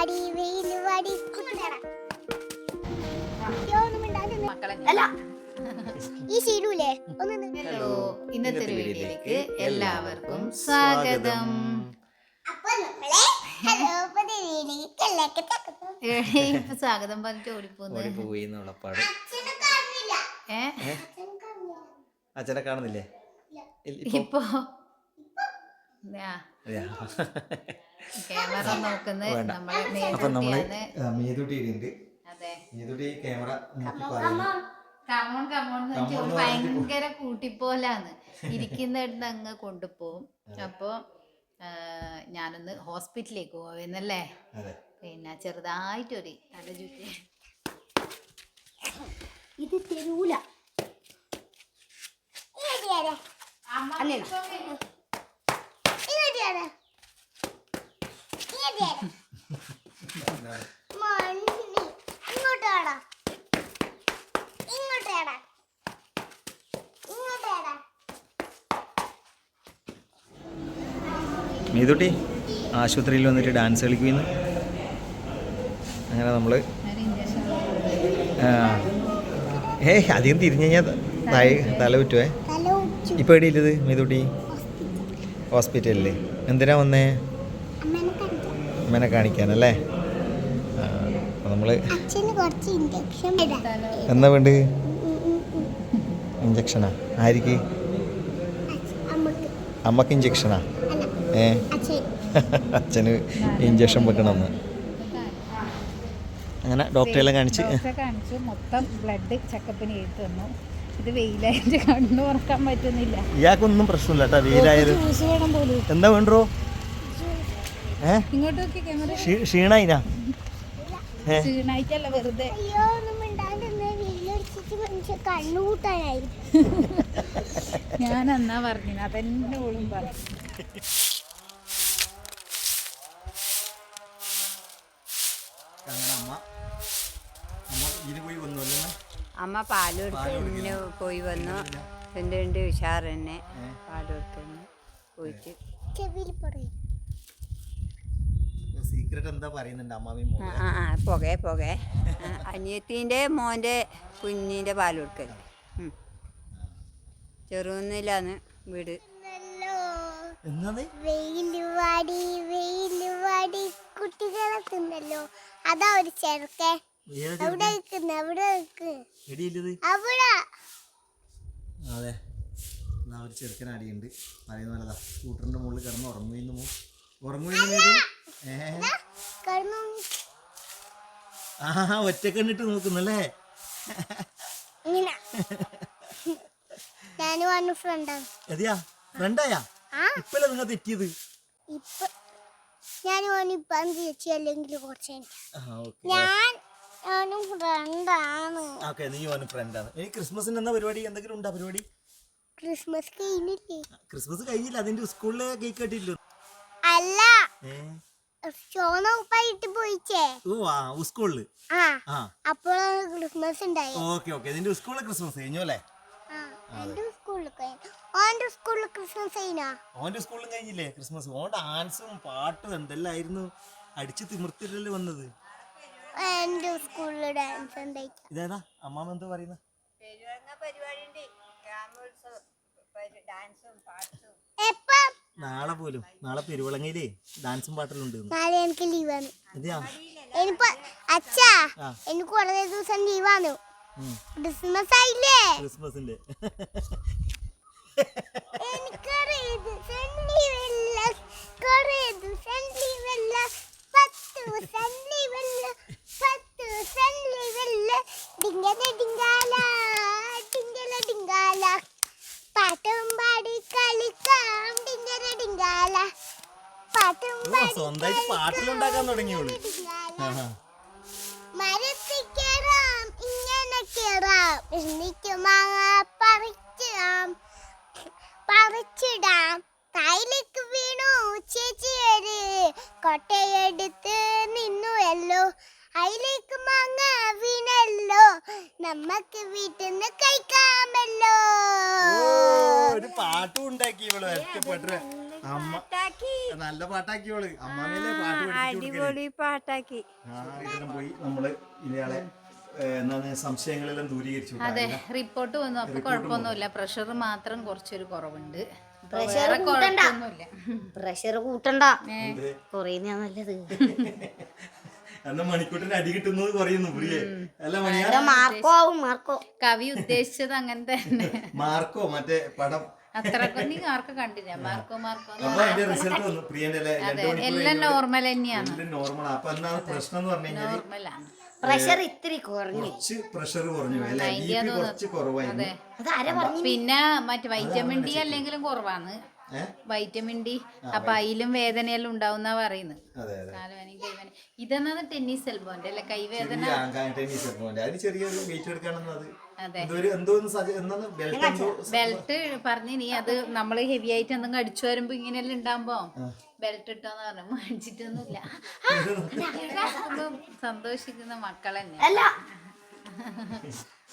വാടി വെയിൽ വാടി. അല്ല ഈ ശീലൂലേ? ഒന്ന്. ഹലോ ഇന്നത്തെ ഒരു വീഡിയോയിലേക്ക് എല്ലാവർക്കും സ്വാഗതം. അപ്പൊ നമ്മളെ ഹലോ പുതിയ വീഡിയോയിലേക്ക് എല്ലാവർക്കും സ്വാഗതം. പറഞ്ഞിട്ട് ഓടിപ്പോന്ന്. അച്ഛനെ കാണുന്നില്ല. ഇപ്പോ. ക്യാമറ നോക്കുന്നത് വേണ്ട. നമ്മളെ അപ്പൊ നമ്മൾ മേതുട്ടിയാണ് ആ, മേതുട്ടി ക്യാമറ നോക്കി പറയുന്നു. കമോൺ കമോൺ ഭയങ്കര കൂട്ടിപ്പോലാന്ന് ഇരിക്കുന്നിടത്ത് അങ്ങ് കൊണ്ടുപോകും അപ്പോ ഞാനൊന്ന് ഹോസ്പിറ്റലിലേക്ക് പോവുന്നല്ലേ? പിന്നെ ചെറുതായിട്ടൊരു തല ചുറ്റി ഇത് തരൂല ഇങ്ങോട്ട് മേതുട്ടി ആശുപത്രിയിൽ വന്നിട്ട് ഡാൻസ് കളിക്കുന്നു അങ്ങനെ ഇഞ്ചക്ഷൻ ഏ അധികം തിരിഞ്ഞു കഴിഞ്ഞാൽ തല ഉച്ചു. ഇപ്പൊ എവിടെയില്ലത് മീതുട്ടി? ഹോസ്പിറ്റലിൽ. എന്തിനാ വന്നേ? കാണിക്കാൻ കാണിക്കാനല്ലേ? നമ്മൾ അപ്പൊ നമ്മൾ അച്ഛന് കുറച്ച് ഇഞ്ചക്ഷൻ എന്നാ വേണ്ട ഇഞ്ചക്ഷനാ ആർക്ക് അമ്മയ്ക്ക്. അമ്മയ്ക്ക് ഇഞ്ചക്ഷനാ അല്ല ഏ? അച്ഛൻ അച്ഛന് ഇഞ്ചക്ഷൻ വെക്കണമെന്ന്. അങ്ങനെ ഡോക്ടറെല്ലാം കാണിച്ച്. കാണിച്ചു മൊത്തം ബ്ലഡ് ചെക്കപ്പിന് എഴുതി തന്നു. ഇത് വെയിലായിട്ട് കണ്ണു ഉറക്കാൻ പറ്റുന്നില്ല. ഇയാൾക്കൊന്നും പ്രശ്നമില്ല കേട്ടോ വെയിലായത്. എന്താ വേണ്ടോ ക്ഷീണായിനാ? ക്ഷീണായിട്ടല്ല വെറുതെ. ഞാൻ എന്നാ പറഞ്ഞു അതെന്നെ ഓളും പറഞ്ഞു. അമ്മ അമ്മ ഇതിന് പോയി വന്നു പാലെടുത്ത് എന്റെ ഉണ്ട് ഉഷാർ തന്നെ പാലെടുത്ത് പോയിട്ട്. സീക്രട്ട് എന്താ പറയുന്നുണ്ട് അമ്മാവി ആ ആ ആ പുകയെ പുകയെ അനിയത്തിന്റെ മോന്റെ കുഞ്ഞിന്റെ പാലെടുക്കൽ ചെറുന്നില്ലാന്ന് വീട്. കുട്ടികളെ തിന്നല്ലോ. അതാ ഒരു അവിടെ നിൽക്കുന്ന അവിടെ നിൽക്ക് എടിയില്ലത് അവിടെ. അതെ. എന്നാ ഒരു ചെറുക്കൻ അടിയുണ്ട്. പറയുന്ന നല്ലതാ സ്കൂട്ടറിന്റെ മുകളിൽ കിടന്ന് ഉറങ്ങുന്നു ആ ഒറ്റ കണ്ണിട്ട് നോക്കുന്നല്ലേ? ഫ്രണ്ടായാ? ഇപ്പല്ലേ നിങ്ങൾ തെറ്റിയത്? ഇപ്പം ചേച്ചി അല്ലെങ്കിൽ കുറച്ച് ഞാൻ അവനും ഫ്രണ്ടാണ്. ഓക്കെ നീ ഓന് ഫ്രണ്ടാണ്. ഇനി ക്രിസ്മസിന് എന്താ പരിപാടി? എന്തെങ്കിലും ഉണ്ടോ പരിപാടി? ക്രിസ്മസ് കഴിഞ്ഞില്ലേ? ക്രിസ്മസ് കഴിഞ്ഞില്ല. അതിന്റെ സ്കൂളിലെ കേക്ക് കട്ടില്ലോ അല്ല. ചോന്ന ഉപ്പായിട്ട് പോയിച്ചേ. ഓ ആ സ്കൂളിൽ. ആ അപ്പോൾ ക്രിസ്മസ് ഉണ്ടായി. Okay okay. ഇതിന്റെ സ്കൂളിൽ ക്രിസ്മസ് കഴിഞ്ഞു അല്ലേ? ആ എന്റെ സ്കൂളിൽ കഴിഞ്ഞു. ഓന്റെ സ്കൂളിൽ ക്രിസ്മസ് കഴിഞ്ഞാ? ഓന്റെ സ്കൂളിലും കഴിഞ്ഞില്ലേ ക്രിസ്മസ്? ഓൻ ഡാൻസും പാട്ടും എന്തെല്ലായിരുന്നു? അടിച്ച് തിമിർത്തില്ലല്ലോ വന്നത്. എന്റെ സ്കൂളിൽ ഡാൻസ് ഉണ്ടായി ഇതേതാ? അമ്മാമ്മ എന്താ പറയുന്ന? പരിപാടി ഡാൻസും പാട്ടും. നാളെ പോലും നാളെ പെരുവളങ്ങയിലേ ഡാൻസും പാട്ടെല്ലാം ഉണ്ട്. നാളെ എനിക്ക് ലീവാണ് അതെയാ? എനിപ്പോ അച്ഛാ എനിക്ക് കുറേ ദിവസം ലീവാണ്. ക്രിസ്മസ് ആയില്ലേ? ക്രിസ്മസിന്റെ എനിക്കൊരു ദിവസം ലീവില്ല കുറേ ദിവസം ലീവില്ല പത്ത് ദിവസം ലീവില്ല പത്ത് ദിവസം ലീവില്ല ഡിങ്കല ഡിങ്കാല ഡിങ്കല ഡിങ്കാല പാട്ടും പാടി കളിക്കാം ഡിങ്കല ഡിങ്കാല പാട്ടും ഓ, പാടി സ്വന്തമായിട്ട് പാട്ടിലുണ്ടാക്കാൻ തുടങ്ങിയോളൂ. മരത്തിൽ കയറാം ഇങ്ങനെ കയറാം എന്നിട്ട് മാങ്ങ പറിച്ചിടാം. പറിച്ചിടാം. തായിലേക്ക് വീണു ചേച്ചിയൊരു കൊട്ടയെടുത്ത് നിന്നുവല്ലോ അതിലേക്ക് മാങ്ങ വീണല്ലോ. നമ്മക്ക് വീട്ടിൽ നിന്ന് കഴിക്കാമല്ലോ ഒരു പാട്ടും ഉണ്ടാക്കി ഇവൾ ഒറ്റപ്പെട്ട. അമ്മ നല്ല പാട്ടാക്കിയോൾ അമ്മാമയിലെ പാട്ട് അടിപൊളി പാട്ടാക്കി. പോയി നമ്മൾ ഇയാളെ എന്താണ് സംശയങ്ങളെല്ലാം ദൂരീകരിച്ചു അതെ റിപ്പോർട്ട് വന്നു. അപ്പൊ കുഴപ്പമൊന്നുമില്ല. പ്രഷർ മാത്രം കുറച്ചൊരു കുറവുണ്ട്. പ്രഷർ കൂട്ടണ്ട. പ്രഷർ കൂട്ടണ്ട? കുറയുന്ന നല്ലത്. എന്നാ മണിക്കൂട്ടിന് അടി കിട്ടുന്നത് കുറയുന്നു പ്രിയേ. അല്ല മണിയാ? മാർക്കോ ആവും മാർക്കോ. കവി ഉദ്ദേശിച്ചത് അങ്ങനെ തന്നെ. മാർക്കോ മറ്റേ പടം അത്രക്കൊന്നും ആർക്കും കണ്ടില്ല. മാർക്കോ മാർക്കോ എന്ന് അപ്പൊ അതിന്റെ റിസൾട്ട് വന്നു. പ്രിയന്റെ എല്ലാം നോർമൽ തന്നെയാണ്. നോർമൽ അപ്പൊ എന്താണ് പ്രശ്നം എന്ന് പറഞ്ഞു കഴിഞ്ഞാൽ നോർമലാണ് പ്രഷർ ഇത്തിരി കുറഞ്ഞു. കുറച്ച് പ്രഷർ കുറഞ്ഞു. അല്ലേ? ബി പി കുറച്ച് കുറവായിരുന്നു. അത്. പറഞ്ഞു പിന്നെ മറ്റേ വൈറ്റമിൻ ഡി അല്ലെങ്കിലും കുറവാണ്? Vitamin D. അപ്പൊ അതിലും വേദനയെല്ലാം ഉണ്ടാവുന്ന പറയുന്നത്. അതെ അതെ കൈവേദന ഇതെന്നത് ടെന്നീസ് എൽബോന്റെ അല്ലെ? കൈവേദന ടെന്നീസ് അതിന് ചെറിയൊരു വെയിറ്റ് ബെൽറ്റ് പറഞ്ഞു നീ അത് നമ്മൾ ഹെവി ആയിട്ട് എന്തെങ്കിലും അടിച്ചു വരുമ്പോ ഇങ്ങനെയെല്ലാം ഉണ്ടാകുമ്പോ ബെൽറ്റ് ഇട്ടോന്ന് പറഞ്ഞു മേടിച്ചിട്ടൊന്നുമില്ല. സന്തോഷിക്കുന്ന മക്കൾ തന്നെ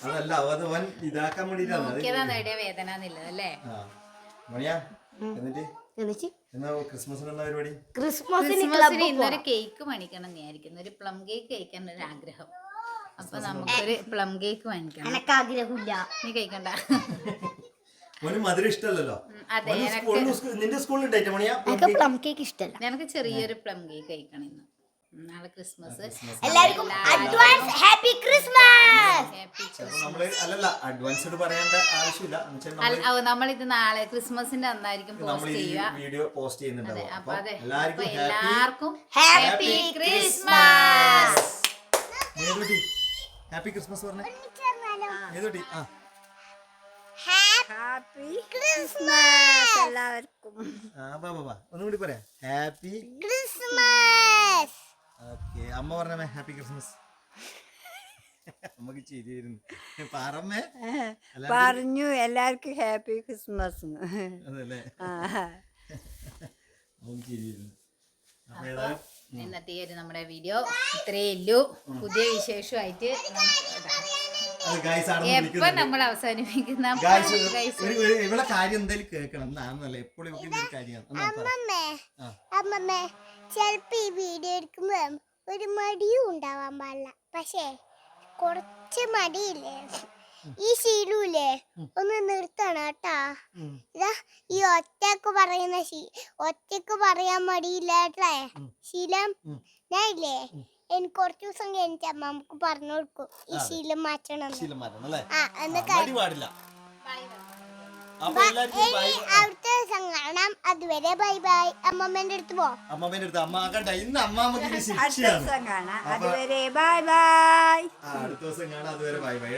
അതല്ല അത് അവൻ ഇതാക്കാൻ വേണ്ടിട്ടാണ് അത് നോക്കിയതാ നേടിയ വേദന എന്നുള്ളത് അല്ലേ? മണിയാ? എന്നിട്ട്? എന്നിട്ട് എന്നാ ക്രിസ്മസിന് പരിപാടി? ക്രിസ്മസിന് ക്രിസ്മസിന് ഇന്നൊരു കേക്ക് മേടിക്കണം വിചാരിക്കുന്നു. ഒരു പ്ലം കേക്ക് കഴിക്കാൻ ഒരു ആഗ്രഹം. അപ്പൊ നമുക്കൊരു പ്ലം കേക്ക് വാങ്ങിക്കണം എനിക്ക് ആഗ്രഹമില്ല. നീ കഴിക്കണ്ട. മോന് മധുരം ഇഷ്ടമല്ലല്ലോ? നിന്റെ സ്കൂളിൽ പ്ലം കേക്ക് ഇഷ്ടമല്ല ഞങ്ങൾക്ക് ചെറിയൊരു പ്ലം കേക്ക് കഴിക്കണം ഇന്ന്. നാളെ ക്രിസ്മസ്. എല്ലാവർക്കും അഡ്വാൻസ് ഹാപ്പി ക്രിസ്മസ് ഹാപ്പി അപ്പൊ നമ്മൾ അല്ലല്ല അഡ്വാൻസ്ഡ് പറയേണ്ട ആവശ്യമില്ല. എന്നുവെച്ചാൽ നമ്മൾ നമ്മളിത് നാളെ ക്രിസ്മസിന്റെ അന്നായിരിക്കും നമ്മൾ പോസ്റ്റ് ചെയ്യുക. വീഡിയോ പോസ്റ്റ് ചെയ്യുന്നുണ്ട് അപ്പൊ എല്ലാവർക്കും ഹാപ്പി എല്ലാവർക്കും ഹാപ്പി ക്രിസ്മസ്. ഹാപ്പി ക്രിസ്മസ് പറഞ്ഞേ. ഏതുട്ടി ആ. Happy Christmas. എല്ലാവർക്കും. ആ ബാ ബാ ബാ ഒന്നും കൂടി പറയാം. Happy Christmas. ഓക്കെ അമ്മ പറഞ്ഞേ ഹാപ്പി ക്രിസ്മസ്. അമ്മയ്ക്ക് ചിരിയിരുന്നു പറമ്മേ. പറഞ്ഞു എല്ലാവർക്കും ഹാപ്പി ക്രിസ്മസ്. ഇന്നത്തെ ഒരു നമ്മുടെ വീഡിയോ ഇത്രയേ ഉള്ളൂ. പുതിയ വിശേഷമായിട്ട് എപ്പൊ നമ്മൾ അവസാനിപ്പിക്കുന്ന ഇവിടെ ഒരു ഒരു- കാര്യം എന്തായാലും കേൾക്കണം. എന്നാണെന്നല്ലേ എപ്പോഴും ഇതൊരു കാര്യമാണ്. ചിലപ്പോ ഈ വീഡിയോ എടുക്കുമ്പോ ഒരു മടിയും ഉണ്ടാവാൻ പാടില്ല. പക്ഷേ കുറച്ച് മടിയില്ലേ ഈ ശീലൂല്ലേ ഒന്ന് നിർത്തണം കേട്ടാ. ഇതാ ഈ ഒറ്റയ്ക്ക് പറയുന്ന ശീ ഒറ്റയ്ക്ക് പറയാൻ മടിയില്ല കേട്ടേ. ശീലം ഞാൻ ഇല്ലേ എനിക്ക് കുറച്ച് ദിവസം കഴിഞ്ഞിട്ട് അമ്മ നമുക്ക് പറഞ്ഞു കൊടുക്കും. ഈ ശീലം മാറ്റണം ആ ആ, അടുത്ത ദിവസം കാണാം. അതുവരെ ബൈ ബൈ അമ്മമ്മേന്റെ അടുത്ത് പോ. അമ്മമ്മേന്റെ അടുത്ത്. അമ്മ കണ്ട? ഇന്ന് അമ്മാമ്മക്ക് ഇത് അടുത്ത ശിക്ഷയാണ്. ദിവസം കാണാം. അതുവരെ ബൈ ബൈ അടുത്ത ദിവസം കാണാം. അതുവരെ ബൈ ബൈ